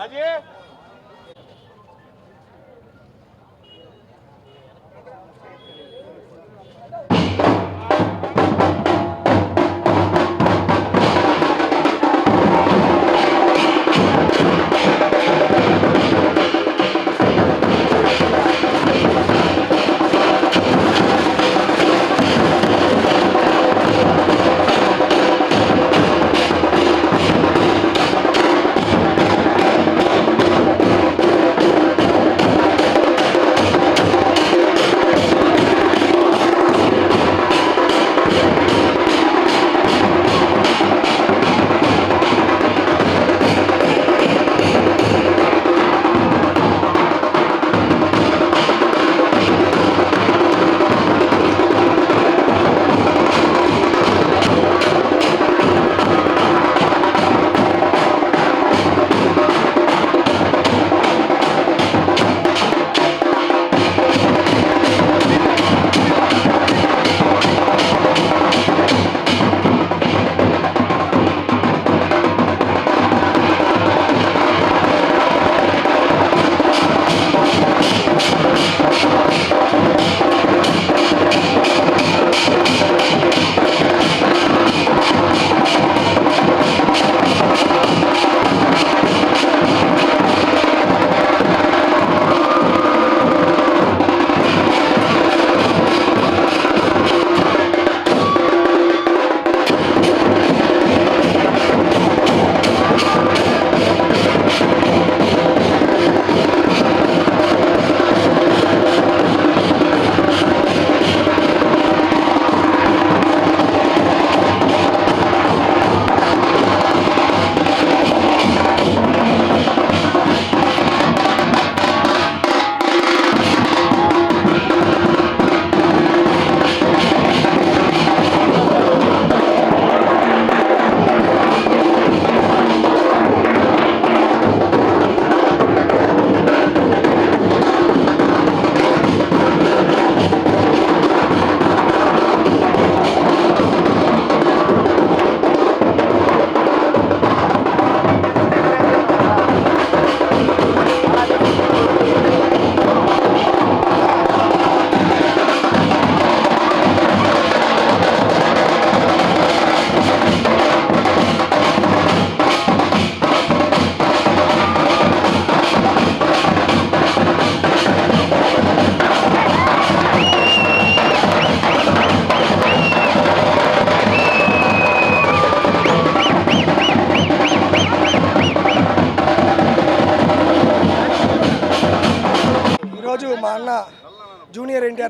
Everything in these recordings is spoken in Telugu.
అదే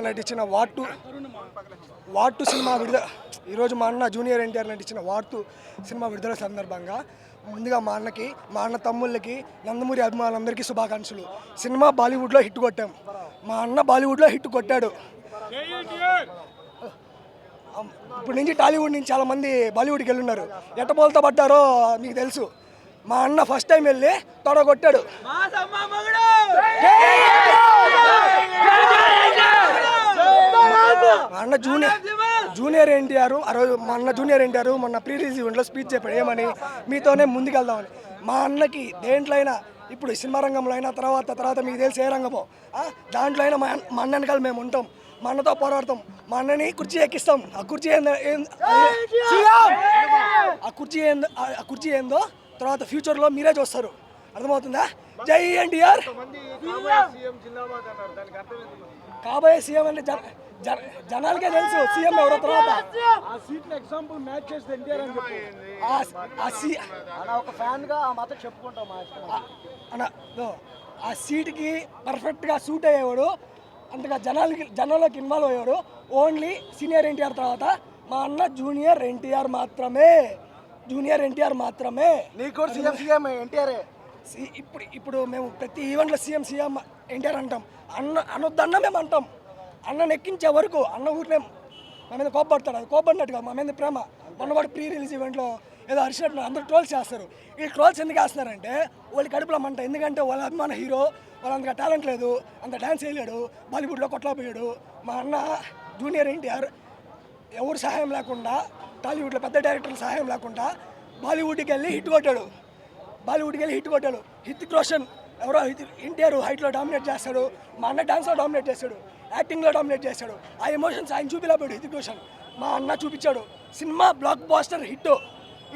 నటించిన వాటు వాటు సినిమా విడుదల ఈరోజు మా అన్న జూనియర్ ఎన్టీఆర్ నటించిన వాటు సినిమా విడుదల సందర్భంగా ముందుగా మా అన్నకి మా అన్న తమ్ముళ్ళకి నందమూరి అభిమానులందరికీ శుభాకాంక్షలు. సినిమా బాలీవుడ్లో హిట్ కొట్టాం. మా అన్న బాలీవుడ్లో హిట్ కొట్టాడు. ఇప్పుడు నుంచి టాలీవుడ్ నుంచి చాలా మంది బాలీవుడ్కి వెళ్ళున్నారు. ఎట్టబోలతో పడ్డారో మీకు తెలుసు. మా అన్న ఫస్ట్ టైం వెళ్ళి తొడ కొట్టాడు మా అన్న జూనియర్ జూనియర్ ఎన్టీఆర్ ఆ రోజు మా అన్న జూనియర్ ఎన్టీఆర్ మొన్న ప్రీ రిలీజ్ ఈవెంట్లో స్పీచ్ చెప్పాడు ఏమని? మీతోనే ముందుకెళ్దామని. మా అన్నకి దేంట్లో అయినా ఇప్పుడు సినిమా రంగంలో అయినా తర్వాత తర్వాత మీకు తెలిసి ఏ రంగమో దాంట్లో అయినా మా మా అన్న వెనకాల మేము ఉంటాం. మా అన్నతో పోరాడతాం. మా అన్నని కుర్చీ ఎక్కిస్తాం. ఆ కుర్చీ ఏందో ఆ కుర్చీ ఏందో ఆ- కుర్చీ ఏందో తర్వాత ఫ్యూచర్లో మీరే చూస్తారు. అర్థమవుతుందా? జై ఎన్టీఆర్. కాబోయే సీఎం అంటే జన జన- జనాలకే తెలుసు సీఎం ఎవరో తర్వాత. ఆ సీట్ ఎగ్జాంపుల్ మ్యాచ్ చేస్తే ఎన్టీఆర్ అని చెప్పు. ఆ- సీ అలా ఒక ఫ్యాన్గా ఆ మాత్రం చెప్పుకుంటాం అన్న ఆ సీట్కి పర్ఫెక్ట్గా సూట్ అయ్యేవాడు అంతగా జనాలకి జనాల్లోకి ఇన్వాల్వ్ అయ్యేవాడు ఓన్లీ సీనియర్ ఎన్టీఆర్ తర్వాత. మా అన్న జూనియర్ ఎన్టీఆర్ మాత్రమే. జూనియర్ ఎన్టీఆర్ మాత్రమే. నీకు సీఎం సీఎం ఎన్టీఆర్. ఇప్పుడు ఇప్పుడు మేము ప్రతి ఈవెంట్లో సీఎం సీఎం ఎన్టీఆర్ అంటాం. అన్న అనొద్దన్న మేము అంటాం. అన్న నెక్కించే వరకు అన్న ఊరినే మా మీద కోపడతాడు అది కోపడినట్టుగా మా మీద ప్రేమ. మొన్నవాడు ప్రీ రిలీజ్ ఈవెంట్లో ఏదో అరిచినట్టు అందరూ ట్రోల్స్ చేస్తారు. ఈ ట్రోల్స్ ఎందుకు వేస్తున్నారంటే వాళ్ళ కడుపులో మంట. ఎందుకంటే వాళ్ళ అభిమాన హీరో వాళ్ళ టాలెంట్ లేదు అంత డ్యాన్స్ వేయలేడు బాలీవుడ్లో కొట్లాపోయాడు. మా అన్న జూనియర్ ఎన్టీఆర్ ఎవరు సహాయం లేకుండా టాలీవుడ్లో పెద్ద డైరెక్టర్ల సహాయం లేకుండా బాలీవుడ్కి వెళ్ళి హిట్ కొట్టాడు. బాలీవుడ్కి వెళ్ళి హిట్ కొట్టాడు. హితిక్ రోషన్ ఎవరో ఎన్టీఆర్ హైట్లో డామినేట్ చేస్తాడు. మా అన్న డాన్స్లో డామినేట్ చేస్తాడు. యాక్టింగ్లో డామినేట్ చేస్తాడు. ఆ ఎమోషన్స్ ఆయన చూపిలేపాడు హితిక్ రోషన్. మా అన్న చూపించాడు. సినిమా బ్లాక్ బాస్టర్ హిట్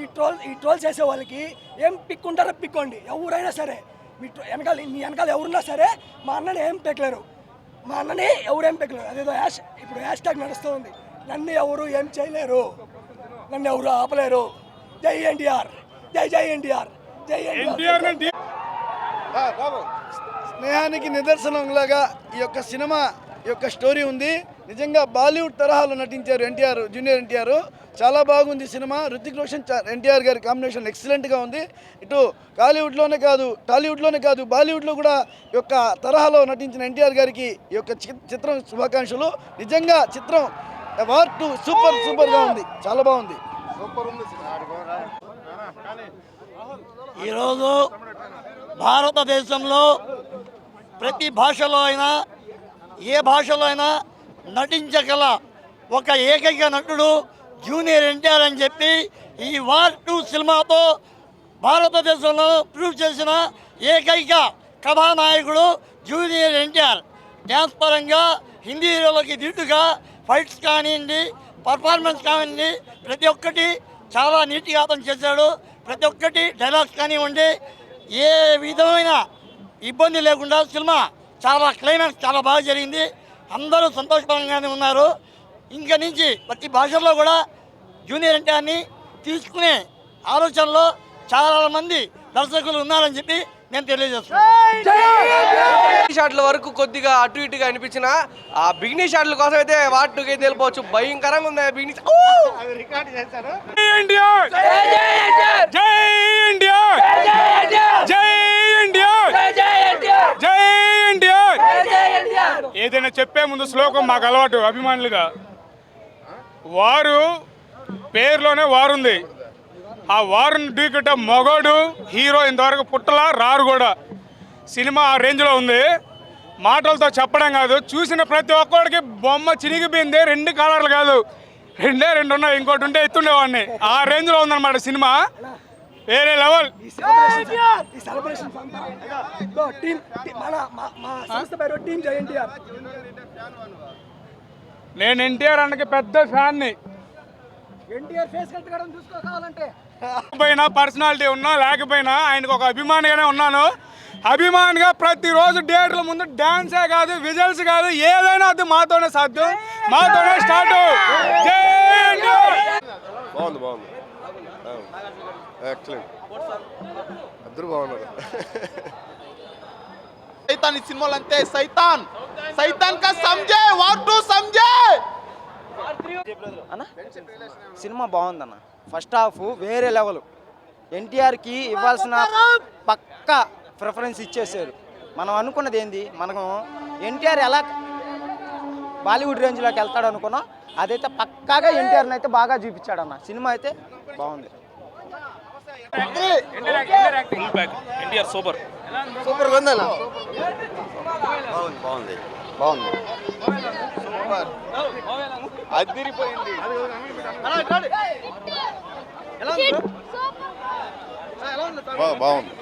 ఈ ట్రోల్ ఈ ట్రోల్ చేసే వాళ్ళకి ఏం పిక్ ఉంటారో పిక్కోండి ఎవరైనా సరే మీ ట్రో- వెనకాల మీ వెనకాల ఎవరున్నా సరే మా అన్నని ఏం పెక్కలేరు మా అన్నని ఎవరేం పెక్కలేరు అదేదో యాష్ ఇప్పుడు హ్యాష్ ట్యాగ్ నడుస్తూ ఉంది నన్ను ఎవరు ఏం చేయలేరు. నన్ను ఎవరు ఆపలేరు. జై ఎన్టీఆర్. జై జై ఎన్టీఆర్. స్నేహానికి నిదర్శనంలాగా ఈ యొక్క సినిమా ఈ యొక్క స్టోరీ ఉంది. నిజంగా బాలీవుడ్ తరహాలో నటించారు ఎన్టీఆర్ జూనియర్ ఎన్టీఆర్. చాలా బాగుంది సినిమా. రుతిక్ రోషన్ చా- ఎన్టీఆర్ గారి కాంబినేషన్ ఎక్సలెంట్గా ఉంది. ఇటు టాలీవుడ్లోనే కాదు టాలీవుడ్లోనే కాదు బాలీవుడ్లో కూడా ఈ యొక్క తరహాలో నటించిన ఎన్టీఆర్ గారికి ఈ యొక్క చిత్రం శుభాకాంక్షలు. నిజంగా చిత్రం వార్ టూ సూపర్ సూపర్గా ఉంది. చాలా బాగుంది. ఈరోజు భారతదేశంలో ప్రతి భాషలో అయినా ఏ భాషలో అయినా నటించగల ఒక ఏకైక నటుడు జూనియర్ ఎన్టీఆర్ అని చెప్పి ఈ వార్ టూ సినిమాతో భారతదేశంలో ప్రూవ్ చేసిన ఏకైక కథానాయకుడు జూనియర్ ఎన్టీఆర్. డ్యాన్స్ పరంగా హిందీ హీరోలకి దిట్టుగా ఫైట్స్ కానివ్వండి పర్ఫార్మెన్స్ కానివ్వండి ప్రతి ఒక్కటి చాలా నీట్గా అతను చేశాడు. ప్రతి ఒక్కటి డైలాగ్స్ కానివ్వండి ఏ విధమైన ఇబ్బంది లేకుండా సినిమా చాలా క్లైమాక్స్ చాలా బాగా జరిగింది. అందరూ సంతోషకరంగానే ఉన్నారు. ఇంకా నుంచి ప్రతి భాషల్లో కూడా జూనియర్ ఎన్టీఆర్ని తీసుకునే ఆలోచనలో చాలామంది దర్శకులు ఉన్నారని చెప్పి నేను తెలియజేస్తున్నాను షాట్ల వరకు కొద్దిగా అటు ఇటుగా అనిపించిన ఆ బిగినీ షాట్ల కోసం అయితే వాటికి అయితే వెళ్ళిపోవచ్చు. భయంకరంగా ఉంది బిగినీ ఇండియా! జై ఇండియా! జై ఇండియా! జై ఇండియా! ఏదైనా చెప్పే ముందు శ్లోకం మాకు అలవాటు అభిమానులుగా. వారు పేరులోనే వారుంది. ఆ వారుని ఢీకొట్ట మొగోడు హీరో ఇంతవరకు పుట్టలా రారు కూడా. సినిమా ఆ రేంజ్లో ఉంది. మాటలతో చెప్పడం కాదు చూసిన ప్రతి ఒక్కడికి బొమ్మ చినిగిపోయింది రెండు కలర్లు కాదు. రెండే రెండు ఉన్నాయి ఇంకోటి ఉంటే ఎత్తుండేవాడిని. ఆ రేంజ్లో ఉందన్నమాట సినిమా. వేరే లెవెల్. నేను ఎన్టీఆర్ అన్నకి పెద్ద ఫ్యాన్ని. ఎన్టీఆర్ ఫేస్ కట్టుకోవడం చూసుకో పోయినా పర్సనాలిటీ ఉన్నా లేకపోయినా ఆయనకు ఒక అభిమానిగానే ఉన్నాను. అభిమానిగా ప్రతిరోజు థియేటర్ల ముందు డాన్సే కాదు విజువల్స్ కాదు ఏదైనా అది మాతోనే సాధ్యం. మాతోనే స్టార్ట్. బాగుంది బాగుంది. ఎక్సలెంట్ అందరూ బాగున్నారు. సైతాన్ ఈ సినిమాలు అంతే సైతాన్. సైతాన్ కా సంజే వాట్ టు సంజే అన్న సినిమా బాగుందన్న. ఫస్ట్ హాఫ్ వేరే లెవెల్. ఎన్టీఆర్కి ఇవ్వాల్సిన పక్క ప్రిఫరెన్స్ ఇచ్చేసారు. మనం అనుకున్నది ఏంది? మనం ఎన్టీఆర్ ఎలా బాలీవుడ్ రేంజ్లోకి వెళ్తాడు అనుకున్నాం. అదైతే పక్కాగా ఎన్టీఆర్ని అయితే బాగా చూపించాడన్న. సినిమా అయితే బాగుంది. సూపర్ ఉందన్న బాగుంది బాగుంది. బాగుంది. అదిరిపోయింది. బాగుంది.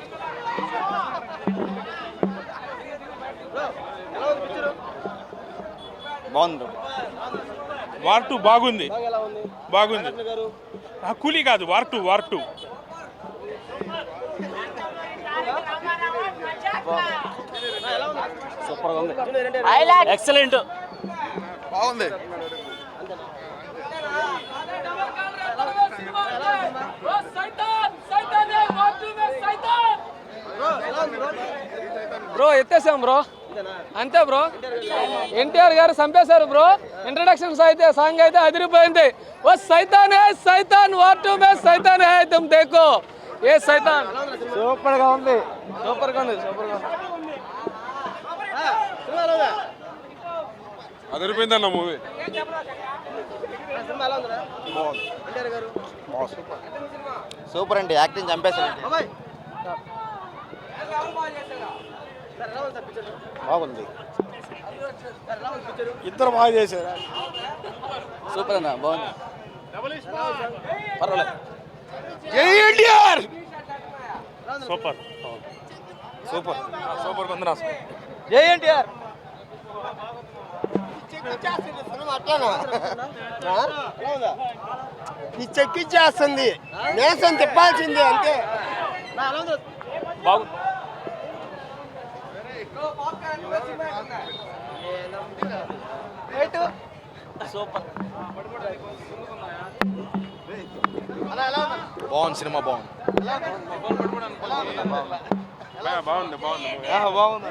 బాగుంది వార్ టూ బాగుంది. బాగుంది. ఆ, కూలీ కాదు war two war two. Excellent. బాగుంది. బ్రో ఎత్తేసాం బ్రో. అంతే బ్రో. ఎన్టీఆర్ గారు చంపేశారు బ్రో. ఇంట్రడక్షన్ అయితే సాంగ్ అయితే అదిరిపోయింది. ఓ సైతాన్ హే సైతాన్ వాట్ టు మే సైతాన్ హే తుమ్ దేకో ఏ సైతాన్? సూపర్గా ఉంది. సూపర్గా ఉంది సూపర్గా ఉంది. అదిరిపోయిందన్న మూవీ. సూపర్ అండి యాక్టింగ్ చంపేశాడు. బాగుంది. ఇద్దరు బాగా చేశారు? సూపర్ అన్న బాగుంది. పర్వాలేదు. జై ఎన్టీఆర్! సూపర్. సూపర్. సూపర్ ఉందిరా జై ఎన్టీఆర్! ఈ చెక్కిచ్చేస్తుంది నేసం తిప్పాల్సిందే అంతే. బాగు. బాగుంది సినిమా బాగుంది. బాగుంది బాగుంది. బాగుంది.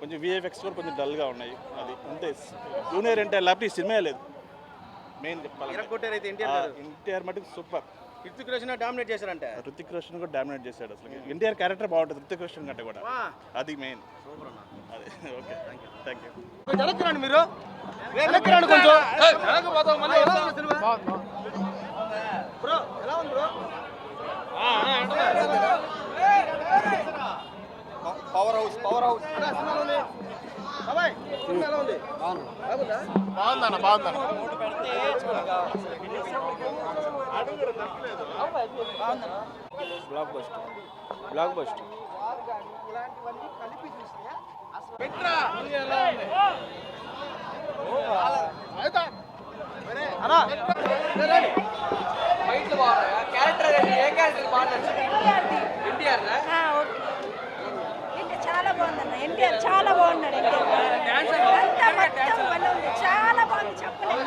కొంచెం విఎఫ్ఎక్స్ కూడా కొంచెం డల్గా ఉన్నాయి. అది అంతే. జూనియర్ ఎన్టీఆర్ లేకపోతే ఈ సినిమా లేదు. మెయిన్ చెప్పాలి ఎన్టీఆర్ మటుకు సూపర్ హిృతిక్ రోషన్ డామినేట్ చేశారంటే? ఋతిక్ రోషన్ కూడా డామినేట్ చేశాడు అసలు. ఎన్టీఆర్ క్యారెక్టర్ బాగుంటుంది. ఋతిక్ రోషన్ కంటే కూడా. అది మెయిన్ అదే. ఓకే. థ్యాంక్ యూ వెనక్కిరండి మీరు వెనక్కిరండి కొంచెం? బ్రో ఎలా ఉంది bro? Power house power house బాగుందన్న బాగుందన్న. బ్లాక్ బస్ట్ బ్లాక్ బస్ట్ ఇలాంటివన్నీ కలిపి చూస్తే ఆ, ఓకే. ఏంటి చాలా బాగుందన్న ఎన్టీఆర్ చాలా బాగున్నాడు ఎన్టీఆర్ అంతా మొత్తం భలే ఉంది చాలా బాగుంది చెప్పలేదు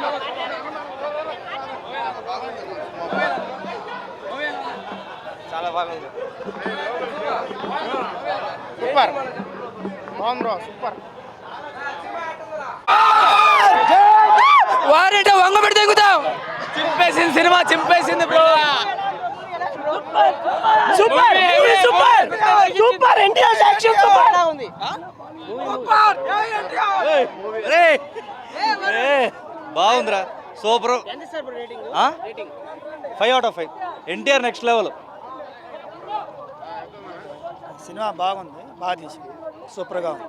చాలా బాగుంది. సూపర్. బాగుంది బ్రో సూపర్. వారంటే వంగ పెడితే దిగుతాం చింపేసింది cinema చింపేసింది bro. Super super. Super NTR action super. ఉంది? బాగుందిరా. సూపర్. ఎంత sir rating? Rating five out of five NTR next level cinema బాగుంది బాగా తీసింది సూపర్గా ఉంది.